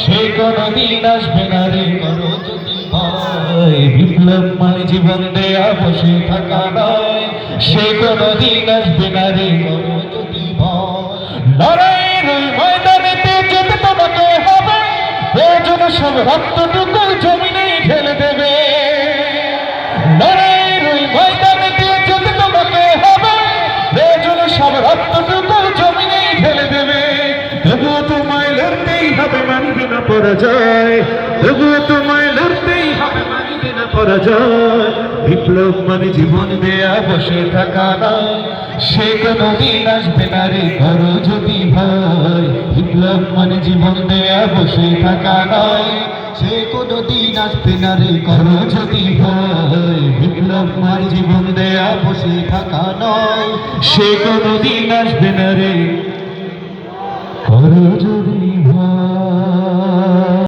সে কোনদিন আসবে না রে করো বিপ্লব মানে জীবন দেয়া, বসে থাকা নয়। সে কোনদিন আসবে না রে করো ওই ময়দানেতে যেতে তোমাকে হবে। প্রয়োজন সব রক্তটুকু জমিনে ঢেলে দেবে। লড়াইয়ের পরাজয়। তবুও তোমায় লড়তেই হবে মানবে না পরাজয়। বিপ্লব মানে জীবন দেয়া, বসে থাকা নয়। সে কোনো দিন আসবে না রে করো যদি ভয়। বিপ্লব মানে জীবন দেয়া, বসে থাকা নয়। সে কোনো দিন আসবে না রে করো যদি ভয়। বিপ্লব মানে জীবন দেয়া, বসে থাকা নয়। সে কোনো দিন আসবে না রে